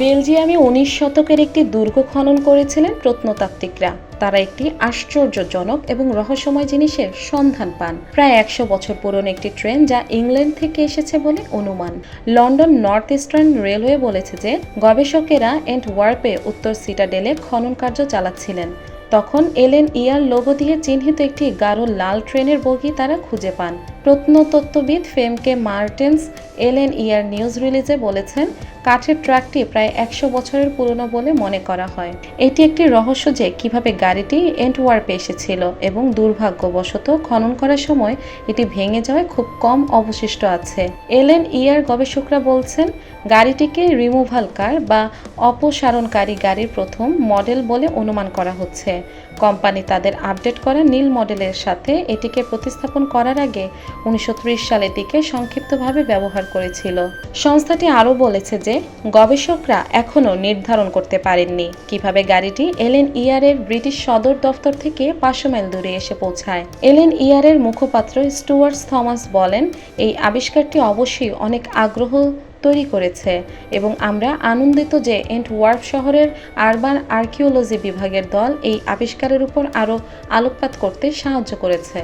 বেলজিয়ামে উনিশ শতকের একটি দুর্গ খনন করেছিলেন প্রত্নতাত্ত্বিকরা। তারা একটি আশ্চর্যজনক এবং রহস্যময় জিনিসের সন্ধান পান। প্রায় একশো বছর পুরনো একটি ট্রেন যা ইংল্যান্ড থেকে এসেছে বলে অনুমান। লন্ডন নর্থ ইস্টার্ন রেলওয়ে বলেছে যে, গবেষকেরা এন্ড ওয়ার্পে উত্তর সিটাডেলে খনন কার্য চালাচ্ছিলেন। তখন এলেন ইয়ার লোগো দিয়ে চিহ্নিত একটি গাঢ় লাল ট্রেনের বগি তারা খুঁজে পান। প্রত্নতত্ত্ববিদ ফেমকে মার্টেন্স এলএন ইয়ার নিউজ রিলিজে বলেছেন, কাঠের ট্রাকটি প্রায় একশো বছরের পুরনো বলে মনে করা হয়। এটি একটি রহস্য যে কীভাবে গাড়িটি এন্টওয়ার্পে এসেছিল এবং দুর্ভাগ্যবশত খনন করার সময় এটি ভেঙে যাওয়ায় খুব কম অবশিষ্ট আছে। এলএন ইয়ার গবেষকরা বলছেন, গাড়িটিকে রিমুভাল কার বা অপসারণকারী গাড়ির প্রথম মডেল বলে অনুমান করা হচ্ছে। কোম্পানি তাদের আপডেট করা নীল মডেলের সাথে এটিকে প্রতিস্থাপন করার আগে উনিশশো ত্রিশ সালের দিকে সংক্ষিপ্তভাবে ব্যবহার করেছিল। সংস্থাটি আরও বলেছে যে, গবেষকরা এখনও নির্ধারণ করতে পারেননি কীভাবে গাড়িটি এলএন ইয়ারের ব্রিটিশ সদর দফতর থেকে পাঁচশো মাইল দূরে এসে পৌঁছায়। এলএন ইয়ারের মুখপাত্র স্টুয়ার্টস থমাস বলেন, এই আবিষ্কারটি অবশ্যই অনেক আগ্রহ তৈরি করেছে এবং আমরা আনন্দিত যে এন্ট ওয়ার্ফ শহরের আরবান আর্কিওলজি বিভাগের দল এই আবিষ্কারের উপর আরও আলোকপাত করতে সাহায্য করেছে।